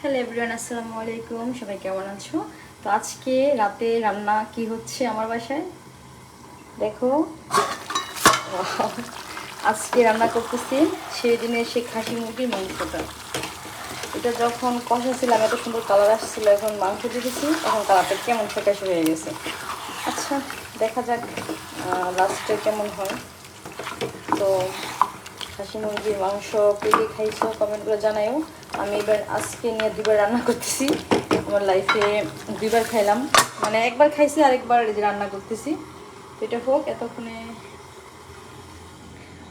Hello everyone, আসসালামু আলাইকুম। সবাই কেমন আছো? তো আজকে রাতে রান্না কি হচ্ছে আমার বাসায়? দেখো। আজকে রান্না করতেছি সেই দিনের সেই খাসি মুরগির মাংসটা। এটা যখন কষাছিলাম এত সুন্দর কালার আসছিল, এখন মাংস দিয়েছি এখন কালারটা কেমন ফ্যাকাশে হয়ে গেছে। আচ্ছা দেখা যাক লাস্টে কেমন হয়। তো খাসি, মুরগির মাংস, কে কে খাইছো কমেন্ট করে জানাইও আমি এবার আজকে নিয়ে দুবার রান্না করতেছি। আমার লাইফে দুইবার খাইলাম। মানে একবার খাইছি, আরেকবার রান্না করতেছি। তো এটা হোক, এতক্ষণে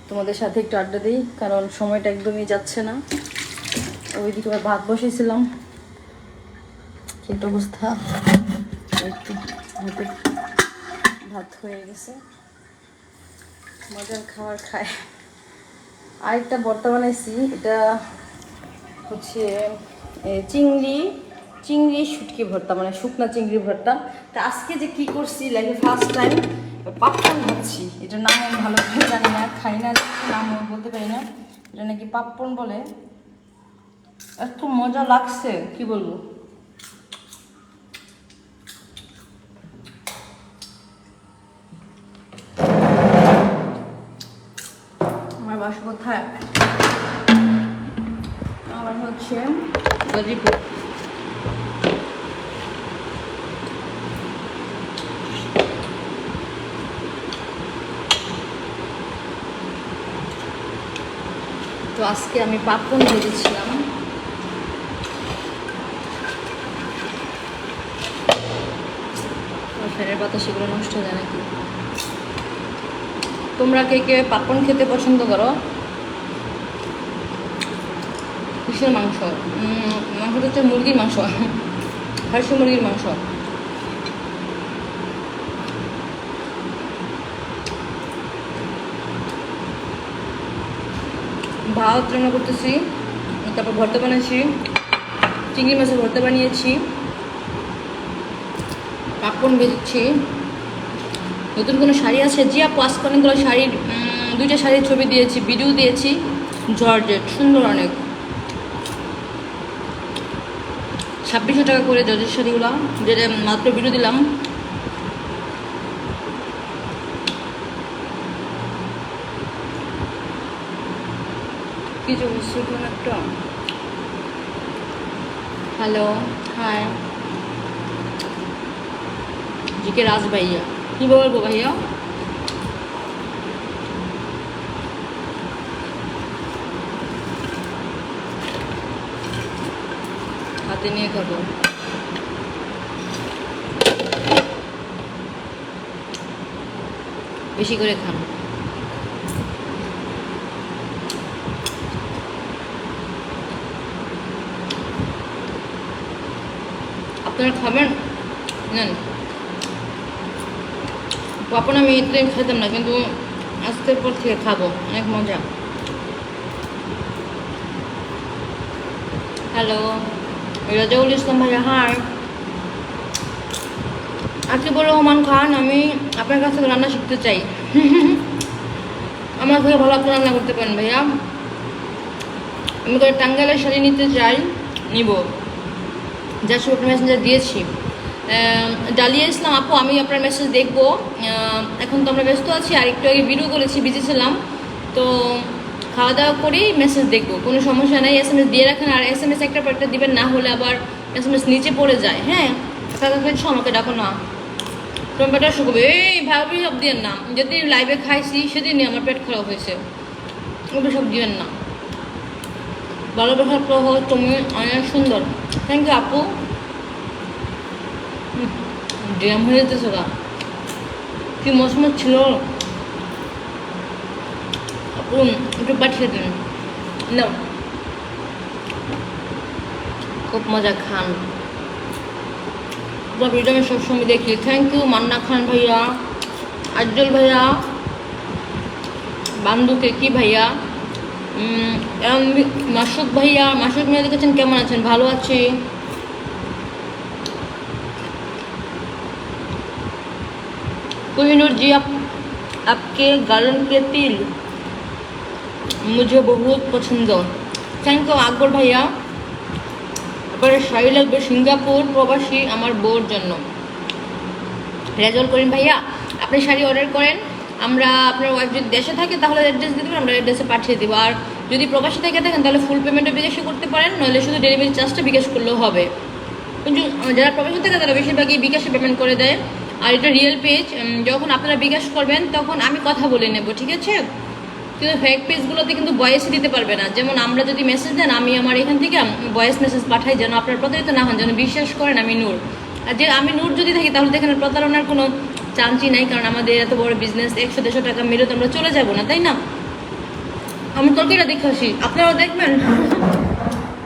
তোমাদের সাথে একটু আড্ডা দিই, কারণ সময়টা একদমই যাচ্ছে না। ওইদিকে ভাত বসেছিলাম। কিন্তু অবস্থা। ভাত হয়ে গেছে। মজার খাবার খায়। আরেকটা ভর্তা বানাইছি, এটা হচ্ছে চিংড়ি চিংড়ি শুটকি ভর্তা মানে শুকনা চিংড়ি ভর্তা। তা আজকে যে কি করছি লাইফে ফার্স্ট টাইম পাপড় ভাবছি এটা নাম আমি ভালো করে জানি না, খাই না নাম বলতে পারি না। এটা নাকি পাপড় বলে। এত মজা লাগছে, কি বলব? বাসা কোথায় আমার হচ্ছে গাজীপুর। তো আজকে আমি পাপন ভেজেছিলাম ফ্যানের পাতা সেগুলো নষ্ট হয়ে যায় নাকি? তোমরা কে কে পাপন খেতে পছন্দ করো? কিসের মাংস? মাংসটা হচ্ছে মুরগির মাংস। খাসি মুরগির মাংস। ভাত রান্না করতেছি, তারপর ভর্তা বানিয়েছি চিংড়ি মাছের ভর্তা বানিয়েছি, পাপন ভেজেছি। নতুন কোনো শাড়ি আছে? জি আপু, আজকে অনেকগুলো শাড়ির দুইটা শাড়ির ছবি দিয়েছি, ভিডিও দিয়েছি। জর্জেট, সুন্দর অনেক। ছাব্বিশশো টাকা করে জর্জের শাড়িগুলো, যেটা মাত্র ভিডিও দিলাম। কিছু শুনুন একটা? হ্যালো হাই জিকে রাজ ভাইয়া। কি বলব ভাইয়া হাতে নিয়ে খাব বেশি করে খান আপনারা খাবেন নেন পাপন আমি এতে খেতাম না, কিন্তু আজকের পর থেকে খাব, অনেক মজা। হ্যালো রাজাউল ইসলাম ভাইয়া হাই আকিবুর রহমান খান, আমি আপনার কাছ থেকে রান্না শিখতে চাই। আমার থেকে ভালো আপনি রান্না করতে পারেন ভাইয়া। আমি করে টাঙ্গাইলের শাড়ি নিতে চাই নিব। যা শুভ মেসেঞ্জার দিয়েছি। ডালিয়া ইসলাম আপু, আমি আপনার মেসেজ দেখব। এখন তো আমরা ব্যস্ত আছি আর একটু আগে ভিডিও করেছি বিজি ছিলাম। তো খাওয়া দাওয়া করেই মেসেজ দেখব, কোনো সমস্যা নেই এস এম এস দিয়ে রাখেন, আর এস এম এস একটা পর একটা দিবেন, না হলে আবার এস এম এস নিচে পড়ে যায় হ্যাঁ? কাকা খেয়েছো আমাকে ডাকো না। তোমার পেটটা শুকবে এই, ভাবি, সব দিয়েন না। যেদিন লাইভে খাইছি, সেদিনই আমার পেট খারাপ হয়েছে। ওগুলো সব দিবেন না। ভালোবাসার প্রহ তুমি অনেক সুন্দর। থ্যাংক ইউ আপু। ড্যাম হয়ে যেতেছে গা কি মশমস ছিল। একটু পাঠিয়ে দিন। নাও। খুব মজা খান। আপনার ভিডিও আমি সবসময় দেখি। থ্যাংক ইউ মান্না খান ভাইয়া। আজ্জল ভাইয়া। বান্ধুকে কি ভাইয়া? মাসুক ভাইয়া। মাসুক ভাইয়া দেখেছেন? কেমন আছেন? ভালো আছি। कोहिनूर जी आप आपके गार्डन के तिल मुझे बहुत पसंद थैंक यू আকবর ভাইয়া এবারে শাড়ি লাগবে সিঙ্গাপুর প্রবাসী আমার বউর জন্য রেজল করিম ভাইয়া আপনি শাড়ি অর্ডার করেন আমরা আপনার ওয়াইফ যদি দেশে থাকে তাহলে অ্যাড্রেস দিতে পারেন আমরা অ্যাড্রেসে পাঠিয়ে দেবো আর যদি প্রবাসী থেকে থাকেন তাহলে ফুল পেমেন্টে বিকাশে করতে পারেন নইলে শুধু ডেলিভারি চার্জটা বিকাশ করলেও হবে কিন্তু যারা প্রবাসী থাকে তারা বেশিরভাগই বিকাশে পেমেন্ট করে দেয় আর এটা রিয়েল পেজ যখন আপনারা বিকাশ করবেন, তখন আমি কথা বলে নেব, ঠিক আছে? কিন্তু ফেক পেজগুলোতে কিন্তু ভয়েস দিতে পারবে না। যেমন আমরা যদি মেসেজ দেন, আমি আমার এখান থেকে ভয়েস মেসেজ পাঠাই যেন আপনার প্রতারিত না হন, যেন বিশ্বাস করেন আমি নূর। আর যে আমি নূর যদি থাকি, তাহলে এখানে প্রতারণার কোনো চান্সই নাই, কারণ আমাদের এত বড় বিজনেস একশো, দেড়শো টাকা মেরে তো আমরা চলে যাব না, তাই না? আমি তরকারিটা দেখে আসি। আপনারাও দেখবেন?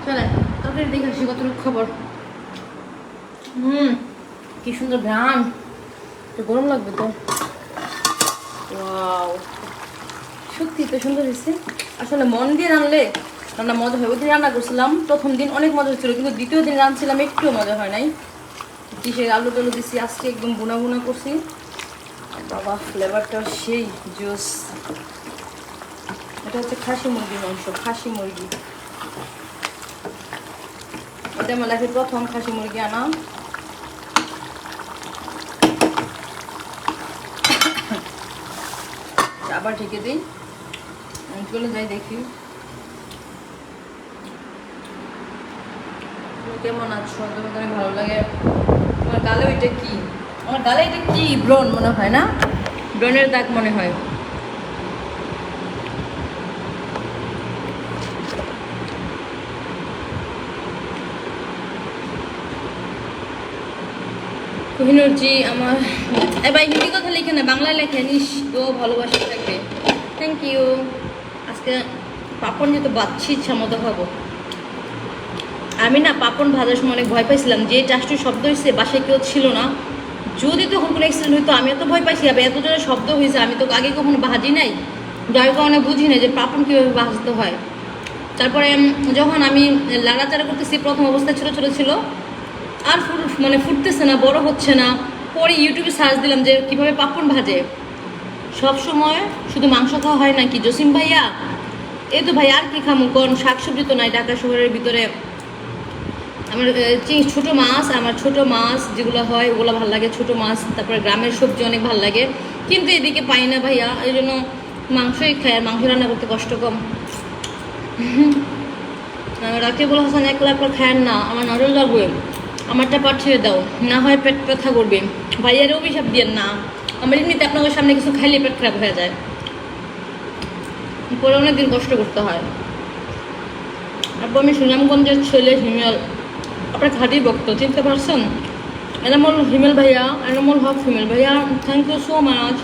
চলে তরকারি দেখে আসি, কতটুকু খবর। হুম, কি সুন্দর ঘ্রাণ গরম লাগবে তো? ওয়াও। সত্যি তো সুন্দর হয়েছে। আসলে মন দিয়ে রান্নলে রান্না মজা হয়। ওই দিন রান্না করছিলাম, প্রথম দিন অনেক মজা হচ্ছিল, কিন্তু দ্বিতীয় দিন রাঁধছিলাম একটুও মজা হয় নাই। কিসের আলু টালু দিছি, আজকে একদম বুনা বুনা করছি। বাবা ফ্লেভারটা সেই জুস। এটা হচ্ছে খাসি মুরগির মাংস, খাসি মুরগি। এটা আমার লাইফের প্রথম খাসি মুরগি আনা। আবার ঢেকে দিই। চলে যাই দেখি। কেমন আছো? তোমাকে অনেক ভালো লাগে? তোমার গালে ওইটা কি? আমার গালে এটা কি? ব্রণ মনে হয় না? ব্রণের দাগ মনে হয়। কোহিনুরজি আমার এবার হিন্দি কথা লিখে না, বাংলায় লেখে নিস তো ভালোবাসা থাকবে। থ্যাংক ইউ আজকে পাপন যেহেতু বাচ্ছি ইচ্ছা মতো খাব আমি না পাপন ভাজার সময় অনেক ভয় পাইছিলাম, যে চাষটির শব্দ হয়েছে বাসায় কেউ ছিল না। যদি তখন কোনো অ্যাক্সিডেন্ট হইতো, আমি এত ভয় পাইছি এত জোরে শব্দ হয়েছে আমি তো আগে কখনো ভাজি নাই। যার কারণে বুঝি না যে পাপন কীভাবে ভাজতে হয়। তারপরে যখন আমি লাড়াচাড়া করতেছি, প্রথম অবস্থায় ছোটো ছোটো ছিল আর মানে ফুটতেছে না, বড় হচ্ছে না। পরে ইউটিউবে সার্চ দিলাম যে কীভাবে পাপড় ভাজে। সব সময় শুধু মাংস খাওয়া হয় নাকি? জসিম ভাইয়া এই তো ভাই আর কি খামু? কোন শাকসবজি তো নাই ঢাকা শহরের ভিতরে। আমার ছোট মাছ, আমার ছোট মাছ যেগুলো হয়, ওগুলো ভালো লাগে, ছোট মাছ, তারপরে গ্রামের সবজি অনেক ভালো লাগে। কিন্তু এদিকে পাই না ভাইয়া, এই জন্য মাংসই খাই, আর মাংস রান্না করতে কষ্ট কম। রাকিবুল হাসান একলা একলা খায়েন না, আমার নজর লাগবে আমারটা পাঠিয়ে দাও। না হয় পেট ব্যথা করবে। ভাইয়ারও অভিশাপ দিয়ে না। আমার এমনিতে আপনাদের সামনে কিছু খাইলে পেট খারাপ হয়ে যায়। পরে অনেকদিন কষ্ট করতে হয়। তারপর আমি সুনামগঞ্জের ছেলে হিমেল। আপনার খাঁটি ভক্ত, চিনতে পারছেন? এনামল হিমেল ভাইয়া, এনামল হক হিমেল ভাইয়া thank you so much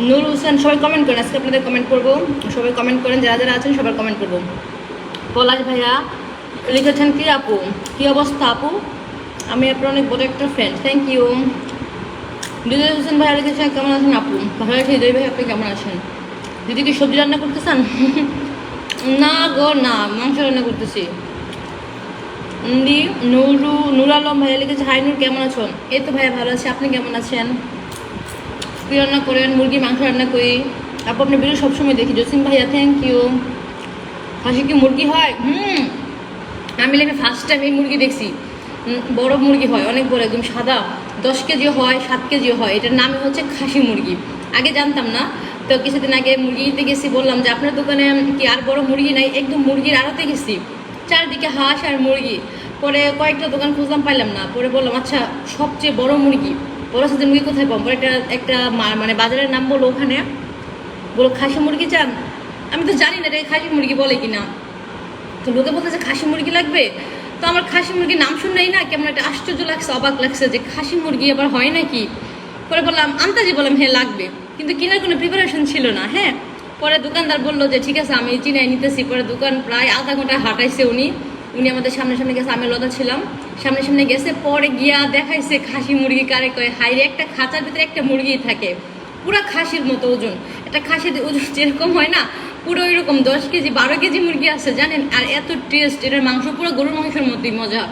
Nur Hossain, সবাই কমেন্ট করেন, আজকে আপনাদের কমেন্ট করব। সবাই কমেন্ট করেন, যারা যারা আছেন সবাই কমেন্ট করব। পলাশ ভাইয়া লিখেছেন কি আপু? কি অবস্থা আপু? আমি আপনার অনেক বড় একটা friend thank you Hridoy Hossain ভাইয়া লিখেছেন কেমন আছেন আপু? ভালো আছে হৃদয় ভাই, আপনি কেমন আছেন? দিদি কি সবজি রান্না করতেছেন? না গো, না, মাংস রান্না করতেছি। দি, নুরু, নুর আলম ভাইয়া লিখেছে হাই নূর, কেমন আছেন? এই তো ভাইয়া ভালো আছে, আপনি কেমন আছেন? কি রান্না করেন? মুরগি, মাংস রান্না করি। তারপর আপনি ভিডিও সবসময় দেখি। জসিম ভাইয়া থ্যাংক ইউ হাসি কি মুরগি হয়? হুম। আমি লেখে ফার্স্ট টাইম এই মুরগি দেখছি। বড় মুরগি হয়, অনেক বড়, একদম সাদা। দশ কেজি হয়, সাত কেজি হয়। এটার নামই হচ্ছে খাসি মুরগি। আগে জানতাম না, তো কিছুদিন আগে মুরগি নিতে গেছি, বললাম যে আপনার দোকানে কি আর বড় মুরগি নাই? একদম মুরগির আড়তে গেছি। চারদিকে হাঁস আর মুরগি। পরে কয়েকটা দোকান খুঁজলাম, পাইলাম না। পরে বললাম আচ্ছা সবচেয়ে বড় মুরগি বড় সাথে মুরগি কোথায় পাবো? পরে একটা একটা মানে বাজারের নাম বলো ওখানে। বলো, খাসি মুরগি চান? আমি তো জানি না এটা খাসি মুরগি বলে কিনা। তো লোকে বলতেছে খাসি মুরগি লাগবে? তো আমার খাসি মুরগির নাম শুনলেই না কেমন একটা আশ্চর্য লাগছে, অবাক লাগছে যে খাসি মুরগি আবার হয় নাকি? পরে বললাম, আন্তাজি বললাম হ্যাঁ লাগবে। কিন্তু কেনার কোনো প্রিপারেশন ছিল না হ্যাঁ? পরে দোকানদার বলল যে, ঠিক আছে, আমি চিনাই নিতেছি। পরে দোকান প্রায় আধা ঘন্টায় হাঁটাইছে উনি। উনি আমাদের সামনে সামনে গেছে আমি লতা ছিলাম। সামনে সামনে গেছে, পরে গিয়া দেখাইছে খাসি মুরগি কারে কয় হাইরে একটা খাঁচার ভিতরে একটা মুরগি থাকে। পুরা খাসির মতো ওজন। একটা খাসির ওজন যেরকম হয় না পুরো ওইরকম দশ কেজি, বারো কেজি মুরগি আছে, জানেন? আর এত টেস্ট এটার মাংস পুরো গরুর মাংসের মতোই, মজা।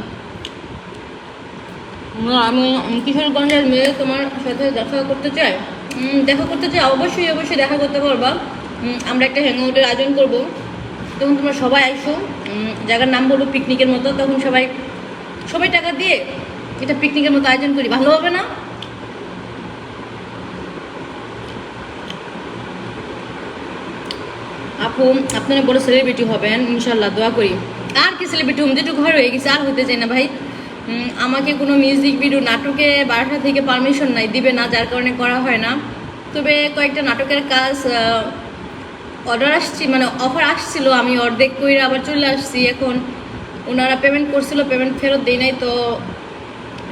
আমি কিশোরগঞ্জের মেয়ে তোমার সাথে দেখা করতে চাই? দেখা করতে চাই? অবশ্যই অবশ্যই দেখা করতে পারবা আমরা একটা হ্যাংআউটের আয়োজন করব। তখন তোমরা সবাই আইসো। জায়গার নাম বলব পিকনিকের মতো। তখন সবাই সবাই টাকা দিয়ে এটা পিকনিকের মতো আয়োজন করি। ভালো হবে না? আপু, আপনারা বড় সেলিব্রিটি হবেন ইনশাল্লাহ দোয়া করি। আর কি সেলিব্রিটি হম, যেটুকু ঘর হয়ে গেছে, আর হতে চাই না ভাই। আমাকে কোনো মিউজিক ভিডিও নাটকে বারোটা থেকে পারমিশন নাই, দিবে না, যার কারণে করা হয় না। তবে কয়েকটা নাটকের কাজ অর্ডার আসছি মানে অফার আসছিল, আমি অর্ধেক করে আবার চলে আসছি এখন। ওনারা পেমেন্ট করছিল পেমেন্ট ফেরত দেই নাই, তো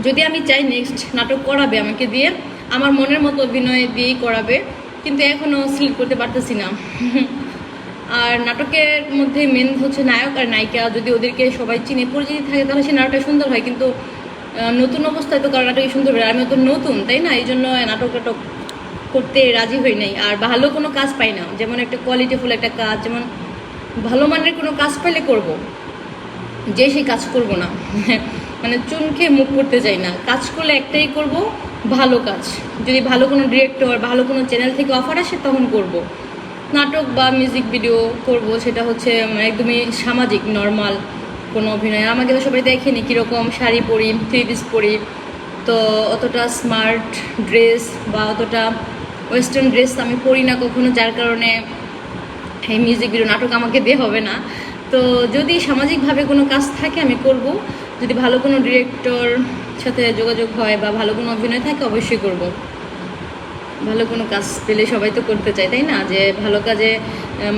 যদি আমি চাই নেক্সট নাটক করাবে আমাকে দিয়ে, আমার মনের মতো অভিনয় দিয়েই করাবে। কিন্তু এখনও সিলেক্ট করতে পারতেছি না। আর নাটকের মধ্যে মেন হচ্ছে নায়ক আর নায়িকা। যদি ওদেরকে সবাই চিনে, পরিচিতি থাকে, তাহলে সেই নাটকটা সুন্দর হয়। কিন্তু নতুন অবস্থায় তো কারও নাটকই সুন্দর হবে আমি তো নতুন তাই না? এই জন্য নাটক টাটক করতে রাজি হই নাই। আর ভালো কোনো কাজ পাই না। যেমন একটা কোয়ালিটিফুল একটা কাজ, যেমন ভালো মানের কোনো কাজ পাইলে করব। যে সেই কাজ করব না। মানে চুনকে মুখ করতে চাই না। কাজ করলে একটাই করব, ভালো কাজ। যদি ভালো কোনো ডিরেক্টর ভালো কোনো চ্যানেল থেকে অফার আসে, তখন করব। নাটক বা মিউজিক ভিডিও করব, সেটা হচ্ছে একদমই সামাজিক নর্মাল কোনো অভিনয়। আমাকে তো সবাই দেখেনি কীরকম, শাড়ি পরি থ্রি পিস পরি। তো অতটা স্মার্ট ড্রেস বা অতটা ওয়েস্টার্ন ড্রেস আমি পরি না কখনো, যার কারণে এই মিউজিক ভিডিও নাটক আমাকে দিয়ে হবে না। তো যদি সামাজিকভাবে কোনো কাজ থাকে, আমি করব। যদি ভালো কোনো ডিরেক্টর সাথে যোগাযোগ হয় বা ভালো কোনো অভিনয় থাকে, অবশ্যই করব। ভালো কোনো কাজ পেলে সবাই তো করতে চায়, তাই না? যে ভালো কাজে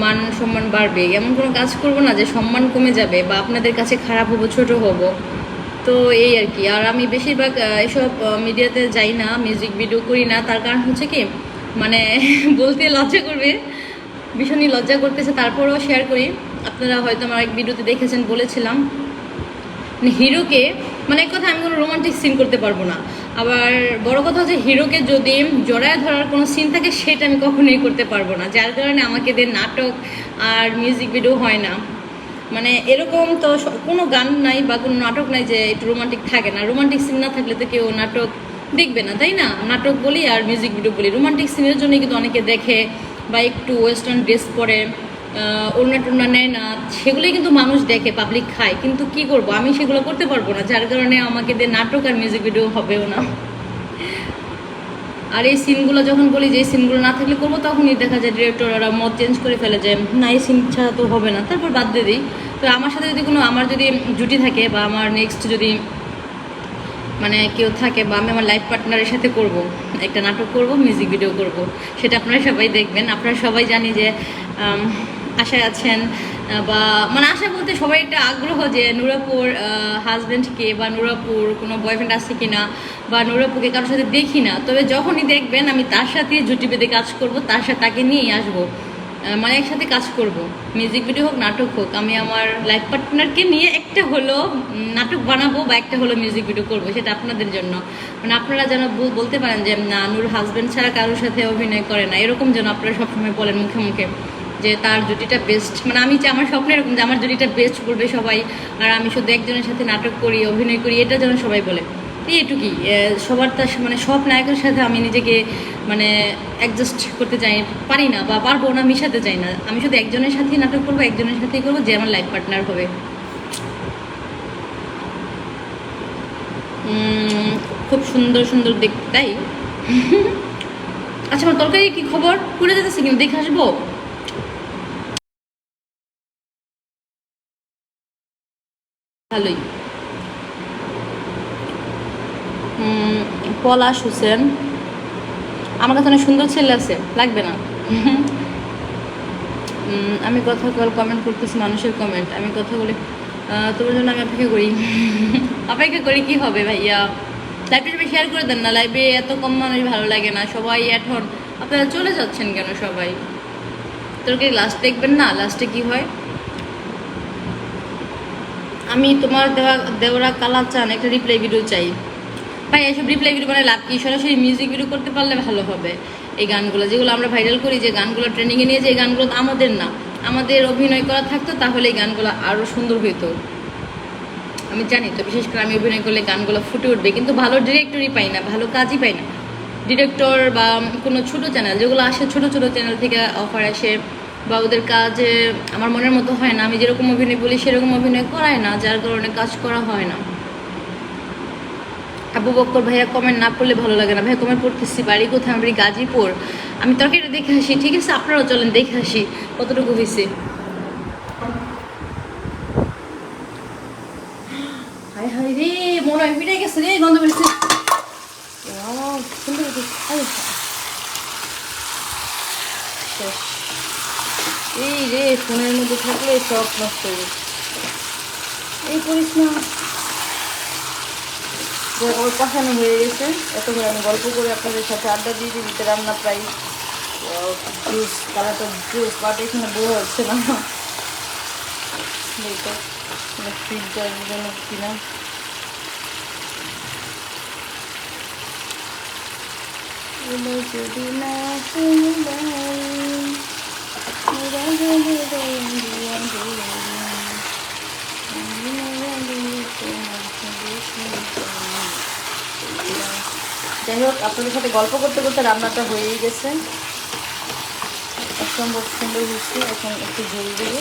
মান সম্মান বাড়বে। এমন কোনো কাজ করব না যে সম্মান কমে যাবে বা আপনাদের কাছে খারাপ হব, ছোট হব। তো এই আর কি। আর আমি বেশিরভাগ এসব মিডিয়াতে যাই না মিউজিক ভিডিও করি না। তার কারণ হচ্ছে কি মানে বলতে লজ্জা করবে, ভীষণই লজ্জা করতেছে। তারপরেও শেয়ার করি। আপনারা হয়তো আমার এক ভিডিওতে দেখেছেন, বলেছিলাম। মানে হিরোকে মানে এক কথা, আমি কোনো রোমান্টিক সিন করতে পারব না। আবার বড় কথা হচ্ছে হিরোকে যদি জড়ায় ধরার কোনো সিন থাকে, সেটা আমি কখনোই করতে পারব না। যার কারণে আমাকে এদের নাটক আর মিউজিক ভিডিও হয় না। মানে এরকম তো কোনো গান নাই বা কোনো নাটক নাই যে একটু রোমান্টিক থাকে না। রোমান্টিক সিন না থাকলে তো কেউ নাটক দেখবে না, তাই না? নাটক বলি আর মিউজিক ভিডিও বলি। রোমান্টিক সিনের জন্য কিন্তু অনেকে দেখে বা একটু ওয়েস্টার্ন ড্রেস পরে। ওড়না টোড়না নেয় না, সেগুলোই কিন্তু মানুষ দেখে পাবলিক খায়। কিন্তু কি করব? আমি সেগুলো করতে পারব না, যার কারণে আমাকে দিয়ে নাটক আর মিউজিক ভিডিও হবেও না। আর এই সিনগুলো যখন বলি যে সিনগুলো না থাকলে করব, তখনই দেখা যায় ডিরেক্টর ওরা মত চেঞ্জ করে ফেলে যে, না, এই সিন ছাড়া তো হবে না। তারপর বাদ দিয়ে দিই। তো আমার সাথে যদি কোনো, আমার যদি জুটি থাকে বা আমার নেক্সট যদি মানে কেউ থাকে বা আমি আমার লাইফ পার্টনারের সাথে করব, একটা নাটক করব মিউজিক ভিডিও করব, সেটা আপনারা সবাই দেখবেন। আপনারা সবাই জানি যে আশায় আছেন বা মানে আশা বলতে সবাই একটা আগ্রহ যে নুরাপুর হাজব্যান্ডকে বা নুরাপুর কোনো বয়ফ্রেন্ড আছে কি না বা নুরাপুরকে কারোর সাথে দেখি না, তবে যখনই দেখবেন আমি তার সাথে জুটি বেঁধে কাজ করব, তার সাথে তাকে নিয়েই আসব মানে একসাথে কাজ করব। মিউজিক ভিডিও হোক, নাটক হোক, আমি আমার লাইফ পার্টনারকে নিয়ে একটা হলো নাটক বানাবো বা একটা হলো মিউজিক ভিডিও করব, সেটা আপনাদের জন্য। মানে আপনারা যেন বলতে পারেন যে, না, নুর হাজব্যান্ড ছাড়া কারোর সাথে অভিনয় করে না। এরকম যেন আপনারা সবসময় বলেন মুখে মুখে। যে তার জুটিটা বেস্ট মানে আমি আমার স্বপ্ন এরকম যে আমার জুটিটা বেস্ট বলবে সবাই। আর আমি শুধু একজনের সাথে নাটক করি, অভিনয় করি, এটা যেন সবাই বলে। এটুকুই। সবার তার মানে সব নায়কের সাথে আমি নিজেকে মানে অ্যাডজাস্ট করতে চাই, পারি না বা পারব না, মিশাতে চাই না। আমি শুধু একজনের সাথেই নাটক করব, একজনের সাথেই করব, যে আমার লাইফ পার্টনার হবে। খুব সুন্দর সুন্দর দেখতে, তাই? আচ্ছা আমার তরকারি কি খবর? পুড়ে যেতেছে কিন্তু দেখে আসব? ভালোই। পলাশ হোসেন। আমার কাছে অনেক সুন্দর ছেলে আছে, লাগবে না। আমি কথা কল কমেন্ট করতেছি মানুষের কমেন্ট আমি কথা বলি তোমার জন্য আমি অপেক্ষা করি। অপেক্ষা করি কি হবে ভাইয়া? লাইভটা সবাই শেয়ার করে দেন না লাইভে এত কম মানুষ ভালো লাগে না, সবাই এখন আপনারা চলে যাচ্ছেন কেন সবাই? তোর কি লাস্ট দেখবেন না? লাস্টে কি হয়? আমি তোমার দেওয়া, দেওরা কালা চান, একটা রিপ্লাই ভিডিও চাই। ভাই, এসব রিপ্লাই ভিডিও মানে লাভ কি? সরাসরি মিউজিক ভিডিও করতে পারলে ভালো হবে। এই গানগুলো, যেগুলো আমরা ভাইরাল করি, যে গানগুলো ট্রেনিংয়ে নিয়ে যে এই গানগুলো আমাদের না। আমাদের অভিনয় করা থাকতো, তাহলে এই গানগুলো আরও সুন্দর হইতো। আমি জানি তো, বিশেষ করে আমি অভিনয় করলে গানগুলো ফুটে উঠবে, কিন্তু ভালো ডিরেক্টরই পাই না, ভালো কাজই পাই না। ডিরেক্টর বা কোনো ছোট চ্যানেল যেগুলো আসে ছোট ছোট চ্যানেল থেকে অফার আসে বা ওদের কাজে আমার মনের মতো হয় না। আমি যেরকম অভিনয় বলি, সেরকম অভিনয় করায় না, যার কারণে কাজ করা হয় না। আবু বক্কর ভাইয়া কমেন্ট না করলে ভালো লাগে না। ভাইয়া কমেন্ট পড়তেছি বাড়ি কোথায়? আমি গাজীপুর। আমি তরকারিটা দেখে আসি, ঠিক আছে? আপনারাও চলেন, দেখে আসি কতটুকু হয়েছে। হাই হাই রে, মনে হয় গেছে রে, গন্ধ। এই রে, ফোনের মধ্যে থাকলে সব নষ্ট হয়ে এই করিস না। আমার কষানো হয়ে গেছে। এত করে আমি গল্প করে আপনাদের সাথে আড্ডা দিয়ে দিই দিতে রান্না প্রায়। জুস কালারটা জুস বাট এখানে বোঝা যাচ্ছে না। জন্য কিনা যদি না শুনবাই, ওরা যদি দেন দিয়ান দিয়ান, আমি না জানি তোমার সাথে শুনতাম। যাই হোক আপনাদের সাথে গল্প করতে করতে রান্নাটা হয়েই গেছে। অসম্ভব সুন্দর হয়েছে। এখন একটু ঝোল দেবে।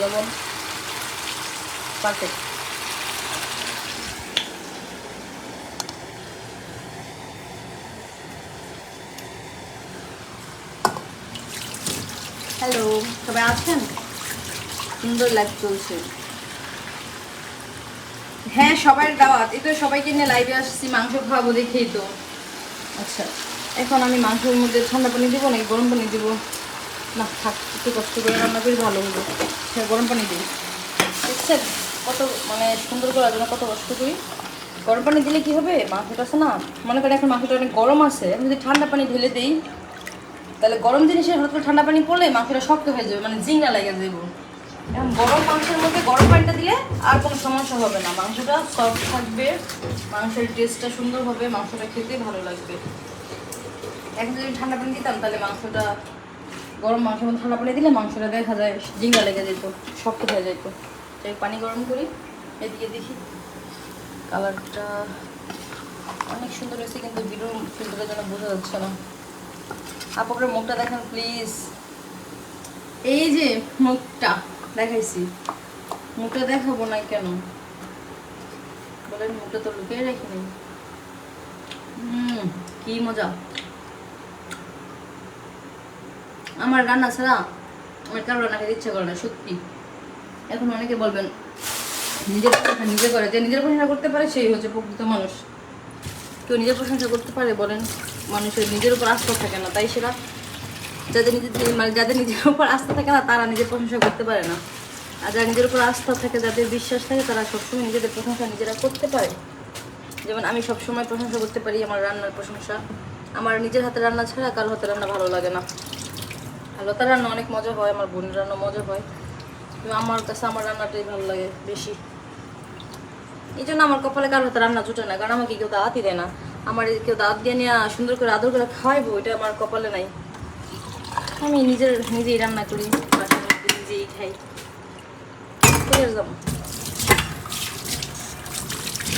লবণ পারফেক্ট হ্যালো সবাই আছেন? সুন্দর লাইভ চলছে। হ্যাঁ সবাই দাওয়াত। তো সবাইকে নিয়ে লাইভে আসছি মাংস খাওয়াবো দেখেই তো। আচ্ছা এখন আমি মাংসের মধ্যে ঠান্ডা পানি দেবো নাকি গরম পানি দেবো? না থাক একটু কষ্ট করে রান্না করি ভালো হলো হ্যাঁ গরম পানি দিই। দেখছেন কত মানে সুন্দর করার জন্য কত কষ্ট করি। গরম পানি দিলে কি হবে? মাংসটা আছে না? মনে করেন এখন মাংসটা অনেক গরম আছে আমি যদি ঠান্ডা পানি ঢেলে দিই তাহলে গরম জিনিসের হঠাৎ করে ঠান্ডা পানি পড়লে মাংসটা শক্ত হয়ে যাবে মানে জিঙ্গা লেগে যাবে। গরম মাংসের মধ্যে গরম পানিটা দিলে আর কোনো সমস্যা হবে না। মাংসটা সফট থাকবে, মাংসের টেস্টটা সুন্দর হবে, মাংসটা খেতে ভালো লাগবে। এখন যদি ঠান্ডা পানি দিতাম, তাহলে মাংসটা গরম মাংসের মধ্যে ঠান্ডা পানি দিলে মাংসটা দেখা যায় জিঙ্গা লেগে যেত, শক্ত হয়ে যেত। তাই পানি গরম করি, এদিকে দেখি। কালারটা অনেক সুন্দর হয়েছে, কিন্তু ভিডিও ফিল্টারের জন্য বোঝা যাচ্ছে না। আপনার মুখটা দেখেন প্লিজ এই যে মুখটা দেখাইছি। মুখটা দেখাবো না কেন? বলেন, মুখটা তো লুকিয়ে রাখিনি হুম কি মজা। আমার রান্না ছাড়া আমার কারও রান্না খেতে ইচ্ছা করে না, সত্যি। এখন অনেকে বলবেন, নিজের প্রশংসা নিজে করে। যে নিজের প্রশংসা করতে পারে, সেই হচ্ছে প্রকৃত মানুষ। কেউ নিজের প্রশংসা করতে পারে, বলেন, মানুষের নিজের উপর আস্থা থাকে না, তাই সেটা যাদের নিজের মানে যাদের নিজের উপর আস্থা থাকে না, তারা নিজের প্রশংসা করতে পারে না। আর যারা নিজের উপর আস্থা থাকে, যাদের বিশ্বাস থাকে, তারা সবসময় নিজেদের প্রশংসা নিজেরা করতে পারে। যেমন আমি সবসময় প্রশংসা করতে পারি আমার রান্নার প্রশংসা। আমার নিজের হাতে রান্না ছাড়া কারও হাতে রান্না ভালো লাগে না। আর লতার রান্না অনেক মজা হয়, আমার বোনের রান্না মজা হয়। আমার কাছে আমার রান্নাটাই ভালো লাগে বেশি। এই জন্য আমার কপালে কারও হাতে রান্না জুটে না, কারণ আমাকে কেউ দাঁতই দেয় না। আমার কেউ দাঁত দিয়ে নিয়ে সুন্দর করে আদর করে খাওয়াইবো, এটা আমার কপালে নাই। আমি নিজের নিজেই রান্না করি নিজেই খাই।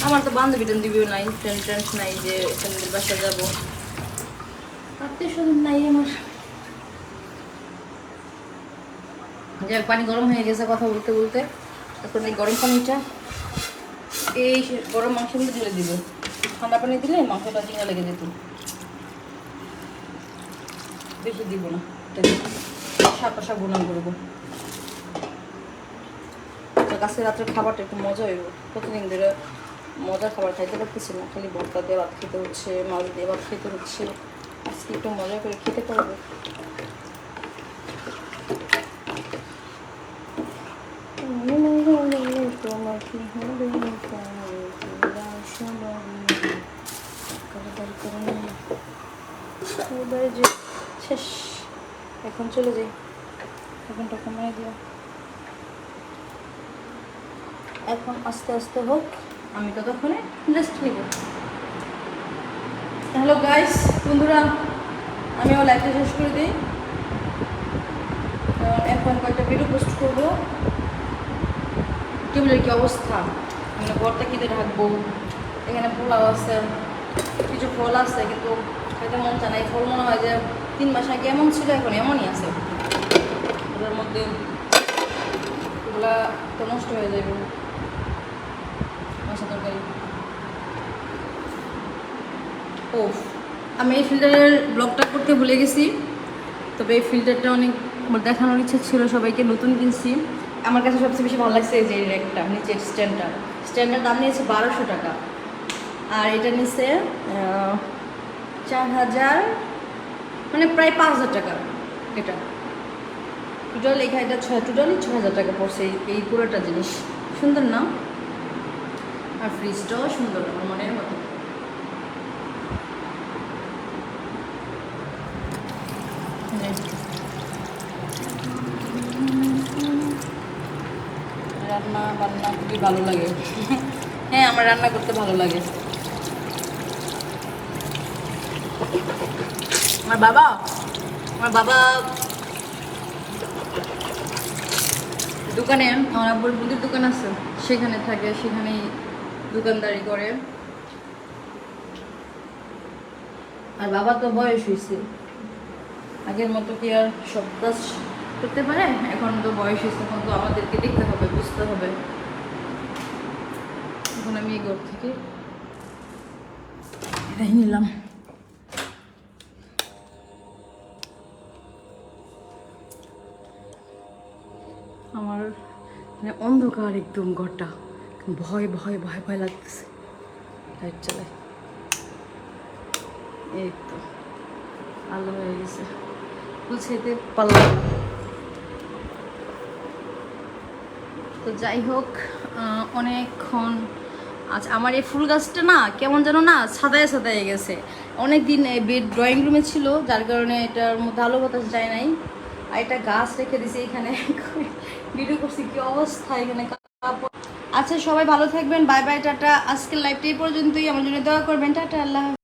আমার তো বান্ধবী টান্ধবীও নাই ফ্রেন্ড ট্রেন্ডস নাই যে ফ্রেন্ডের বাসায় যাব। আত্মীয় স্বজন নাই আমার। যাক পানি গরম হয়ে গেছে কথা বলতে বলতে। এখন এই গরম পানিটা, এই গরম মধ্যে ঢেলে দিব। ঠান্ডা পানি দিলে মাংসটা জিঙা লেগে যেত। বেশি দিব না। শাক বোনা করব। আজকে রাত্রে খাবারটা একটু মজা হইব। প্রতিদিন ধরে মজার খাবার খাইতে পারতেছি না, খালি ভর্তা দিয়ে ভাত খেতে হচ্ছে, মাছ দিয়ে ভাত খেতে হচ্ছে। আজকে একটু মজা করে খেতে পারব। তোমার কি হবে যে শেষ। এখন চলে যাই। এখনটা কমাই দিও। এখন আস্তে আস্তে হোক, আমি ততক্ষণে রেস্ট নিব। হ্যালো গাইস বন্ধুরা, আমিও লাইফটা শেষ করে দিই। এখন কয়েকটা ভিডিও পোস্ট করব। টেবিলের কি অবস্থা? মানে ঘরটা কিনে ঢাকবো? এখানে পোলাও আছে, কিছু ফল আছে, কিন্তু খাইতে মন চায় না। এই ফল মনে হয় যে তিন মাস আগে এমন ছিল, এখন এমনই আছে। ওটার মধ্যে এগুলা তো নষ্ট হয়ে যাবে। মাছের তরকারি। ও আমি এই ফিল্টারের ব্লগটা করতে ভুলে গেছি। তবে এই ফিল্টারটা অনেক দেখানোর ইচ্ছা ছিল, সবাইকে নতুন কিনছি। আমার কাছে সবচেয়ে বেশি ভালো লাগছে এই যে এই র্যাকটা নিচের স্ট্যান্ডটা স্ট্যান্ডের দাম নিয়েছে বারোশো টাকা। আর এটা নিচ্ছে চার হাজার মানে প্রায় পাঁচ হাজার টাকা এটা। টোটাল এখানে এটা ছয় টোটালি ছ হাজার টাকা পড়ছে এই- এই পুরোটা জিনিস। সুন্দর না? আর ফ্রিজটাও সুন্দর, আমার মনের মতো। রান্না বান্না খুবই ভালো লাগে। হ্যাঁ আমার রান্না করতে ভালো লাগে। আমার বাবা আমার বাবা দোকানে, আমার আব্বুর বুদির দোকান আছে। সেখানে থাকে, সেখানেই দোকানদারি করে। আর বাবা তো বয়স হয়েছে আগের মতো কি আর সব কাজ করতে পারে? এখন তো বয়স হয়েছে এখন তো আমাদেরকে দেখতে হবে, বুঝতে হবে। এখন আমি এই ঘর থেকে এটাই নিলাম। আমার মানে অন্ধকার একদম ঘরটা। ভয় ভয় ভয় ভয় লাগতেছে। লাইট চালাই এই তো, আলো হয়ে গেছে। গুছাইতে পারলাম তো যাই হোক অনেকক্ষণ আচ্ছা আমার এই ফুল গাছটা না কেমন যেন না সাদায় সাদায় গেছে। অনেক দিন বেড ড্রয়িং রুমে ছিল, যার কারণে এটার মধ্যে আলো বাতাস যায় নাই। আর এটা গাছ রেখে দিছি এখানে। ভিডিও করছি, কি অবস্থা এখানে আচ্ছা সবাই ভালো থাকবেন, বাই বাই, টাটা আজকের লাইভটা এই পর্যন্তই, আমার জন্য দেওয়া করবেন, টাটা, আল্লাহ।